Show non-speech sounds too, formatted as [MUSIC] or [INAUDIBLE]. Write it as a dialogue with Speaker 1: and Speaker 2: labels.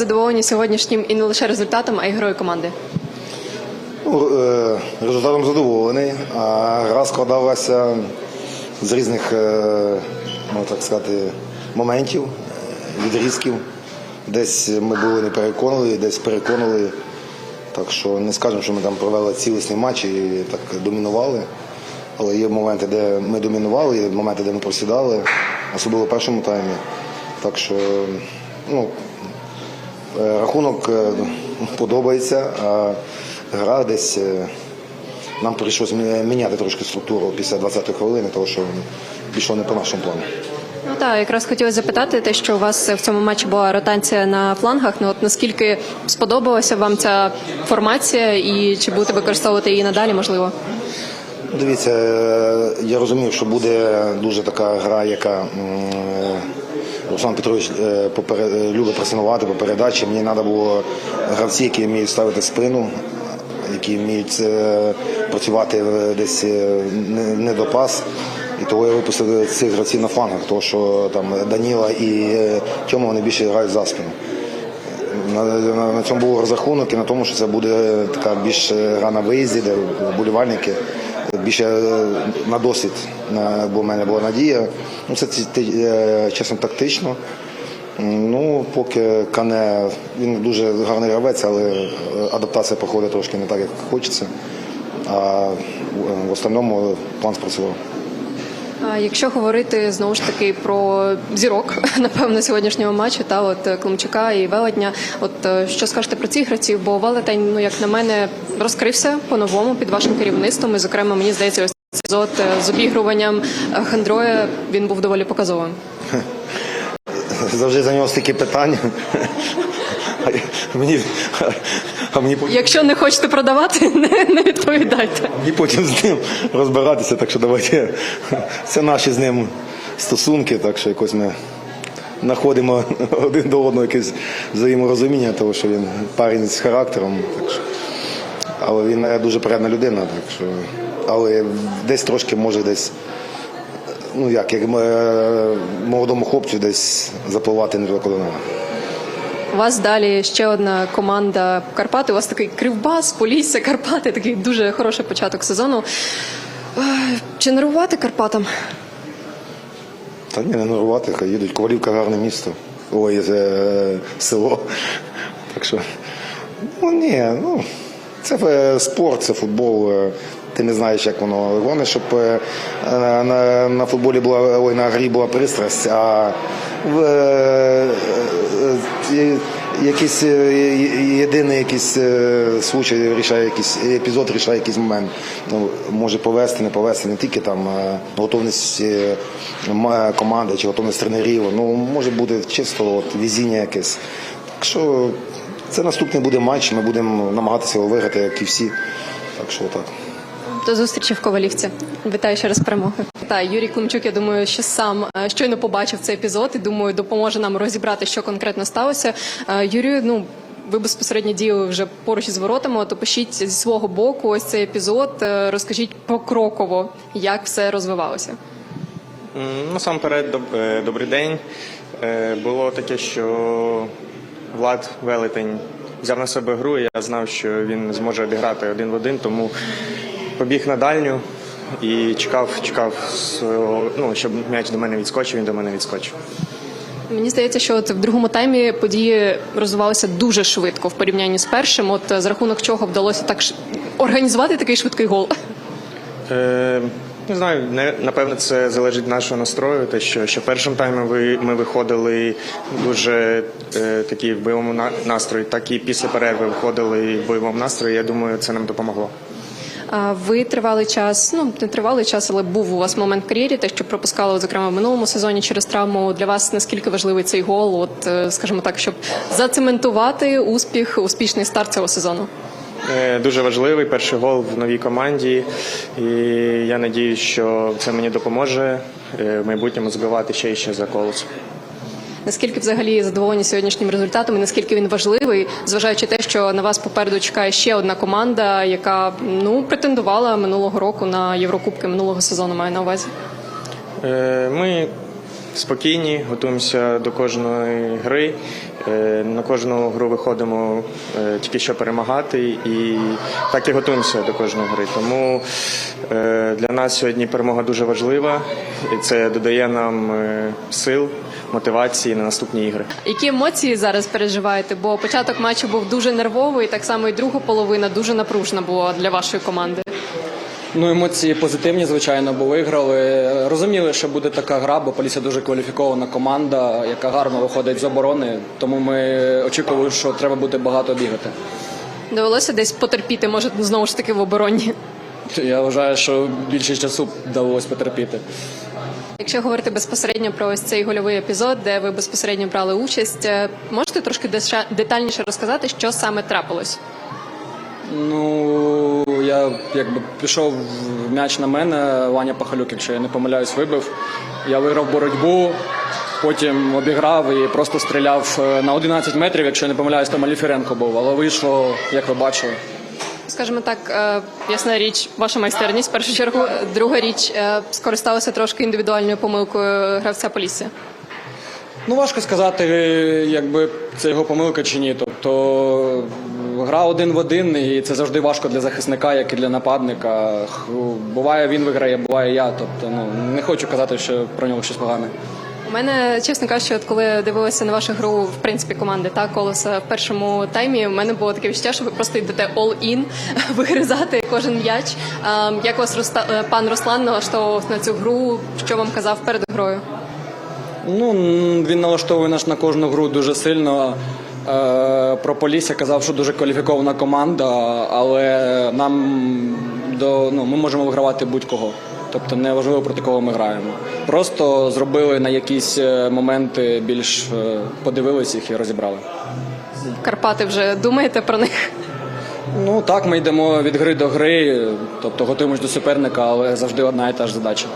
Speaker 1: Задоволені сьогоднішнім і не лише результатом, а й грою команди.
Speaker 2: Ну, е, результатом задоволений, а гра складалася з різних, е, ну так сказати, моментів, е, відрізків. Десь ми були не переконали, десь переконали. Так що не скажемо, що ми там провели цілісний матч і так домінували. Але є моменти, де ми домінували, є моменти, де ми просідали, особливо в першому таймі. Так що, ну, Е, Рахунок е, подобається, а гра десь е, нам прийшлося міняти трошки структуру після 20-ї хвилини, тому що пішло не по нашому плану.
Speaker 1: Ну так, якраз хотіла запитати те, що у вас в цьому матчі була ротація на флангах. Ну от наскільки сподобалася вам ця формація, і чи будете використовувати її надалі, можливо?
Speaker 2: Дивіться, е, я розумів, що буде дуже така гра, яка е, Руслан Петрович е, любить пресинувати по передачі. Мені треба було гравці, які вміють ставити спину, які вміють працювати десь е, І того я випустив цих гравців на флангах, тому що там Даніла і е, Тьома вони більше грають за спину. На, на, на цьому був розрахунок і на тому, що це буде така більш гра на виїзді, де вболівальники більше е, на досвід, на- бо в мене була надія. Ну, це е, чесно тактично. Ну, поки Кане, він дуже гарний гравець, але е, адаптація проходить трошки не так, як хочеться. А в остальному план спрацював.
Speaker 1: Якщо говорити знову ж таки про зірок, [LAUGHS] напевно, сьогоднішнього матчу, та от е, Климчука і Велетня, от е, що скажете про цих гравців? Бо Велетень, ну як на мене, розкрився по-новому під вашим керівництвом. І, зокрема, мені здається, ось епізод е, з обігруванням Хандроя він був доволі показовим.
Speaker 2: Завжди за нього стільки питань. Мені, а мені потім-
Speaker 1: Якщо не хочете продавати, [LAUGHS] не, не відповідайте.
Speaker 2: І потім з ним розбиратися, так що давайте. Це наші з ним стосунки, так що якось ми знаходимо один до одного якесь взаєморозуміння, тому що він парень з характером. Так що. Але він е, дуже приємна людина, так що. Але десь трошки може десь. Ну як, як е, молодому хлопцю десь запливати не туди, куди треба.
Speaker 1: У вас далі ще одна команда Карпати. У вас такий кривбас, Полісся, Карпати, такий дуже хороший початок сезону. Е, Чи нервувати Карпатам?
Speaker 2: Та ні, не нервувати, хай їдуть. Ковалівка гарне місто. Ой, е, село. Так що, ну ні, ну це е, спорт, це футбол. Ти не знаєш, як воно. Головне, щоб е, на, на, футболі була ой, на грі була пристрасть, а в е, е, якийсь єдиний якийсь случай рішає якийсь епізод, рішає якийсь момент. Ну, може повести, не повести, не тільки там готовність команди чи готовність тренерів. Ну може бути чисто от, везіння якесь. Так що це наступний буде матч. Ми будемо намагатися його виграти, як і всі. Так що так.
Speaker 1: До зустрічі в Ковалівці. Вітаю ще раз з перемогою. Та Юрій Климчук, я думаю, що сам е, щойно побачив цей епізод і думаю, допоможе нам розібрати, що конкретно сталося. Е, Юрію, ну. Ви безпосередньо діяли вже поруч із воротами, то пишіть зі свого боку ось цей епізод. е, Розкажіть покроково, як все розвивалося.
Speaker 3: Насамперед, доб- добрий день. Було таке, що Влад Велетень взяв на себе гру. і Я знав, що він зможе обіграти один в один, тому побіг на дальню і чекав, чекав, свого- ну, щоб м'яч до мене відскочив, він до мене відскочив.
Speaker 1: Мені здається, що от в другому таймі події розвивалися дуже швидко в порівнянні з першим. От е, за рахунок чого вдалося так ш- організувати такий швидкий гол.
Speaker 3: Е, не знаю, не, напевно, це залежить від нашого настрою. Те, що, що першим таймом ви, ми виходили дуже е, такі в бойовому настрої, так і після перерви виходили в бойовому настрої. Я думаю, це нам допомогло.
Speaker 1: Ви тривалий час, ну не тривалий час, але був у вас момент в кар'єрі, те, що пропускали, зокрема в минулому сезоні через травму. Для вас наскільки важливий цей гол? От е, скажімо так, щоб зацементувати успіх, успішний старт цього сезону.
Speaker 3: Е, Дуже важливий перший гол в новій команді, і я надію, що це мені допоможе е, в майбутньому забивати ще і ще за колос.
Speaker 1: Наскільки взагалі задоволені сьогоднішнім результатом і наскільки він важливий, зважаючи те, що на вас попереду чекає ще одна команда, яка ну претендувала минулого року на Єврокубки минулого сезону, маю на увазі.
Speaker 3: Е, Ми спокійні, готуємося до кожної гри. Е, На кожну гру виходимо е, тільки що перемагати, і так і готуємося до кожної гри. Тому для нас сьогодні перемога дуже важлива, і це додає нам сил, мотивації на наступні ігри.
Speaker 1: Які емоції зараз переживаєте? Бо початок матчу був дуже нервовий, так само і друга половина дуже напружена була для вашої команди.
Speaker 4: Ну, емоції позитивні, звичайно, бо виграли. Розуміли, що буде така гра, бо Полісся дуже кваліфікована команда, яка гарно виходить з оборони. Тому ми очікували, що треба буде багато бігати.
Speaker 1: Довелося десь потерпіти, може знову ж таки в обороні.
Speaker 4: Я вважаю, що більше часу вдалося потерпіти.
Speaker 1: Якщо говорити безпосередньо про ось цей гольовий епізод, де ви безпосередньо брали участь, е, можете трошки детальніше розказати, що саме трапилось?
Speaker 4: Ну, я якби пішов м'яч на мене, Ваня Пахалюк, якщо я не помиляюсь, вибив. Я виграв боротьбу, потім обіграв і просто стріляв е, на 11 метрів, якщо я не помиляюсь, там Аліфіренко був, але вийшло, як ви бачили.
Speaker 1: Скажімо так, е, ясна річ, ваша майстерність в першу чергу. Друга річ е, скористалися трошки індивідуальною помилкою гравця Полісся.
Speaker 4: Ну, важко сказати, якби це його помилка чи ні. Тобто гра один в один, і це завжди важко для захисника, як і для нападника. Буває він виграє, буває я. Тобто, ну не хочу казати, що про нього щось погане.
Speaker 1: У мене, чесно кажучи, от коли дивилася на вашу гру, в принципі, команди та колеса в першому таймі, у мене було таке відчуття, що ви просто йдете all-in, [LAUGHS] вигризати кожен м'яч. Як вас Руста- е, пан Руслан налаштовував на цю гру? Що вам казав перед грою?
Speaker 4: Ну, він налаштовує нас на кожну гру дуже сильно. Е, Про Полісся казав, що дуже кваліфікована команда, але нам до ну, ми можемо вигравати будь-кого. Тобто не важливо проти кого ми граємо. Просто зробили на якісь е, моменти більш е, подивились їх і розібрали.
Speaker 1: Карпати вже думаєте про них?
Speaker 4: Ну так, ми йдемо від гри до гри, тобто готуємось до суперника, але завжди одна і та ж задача.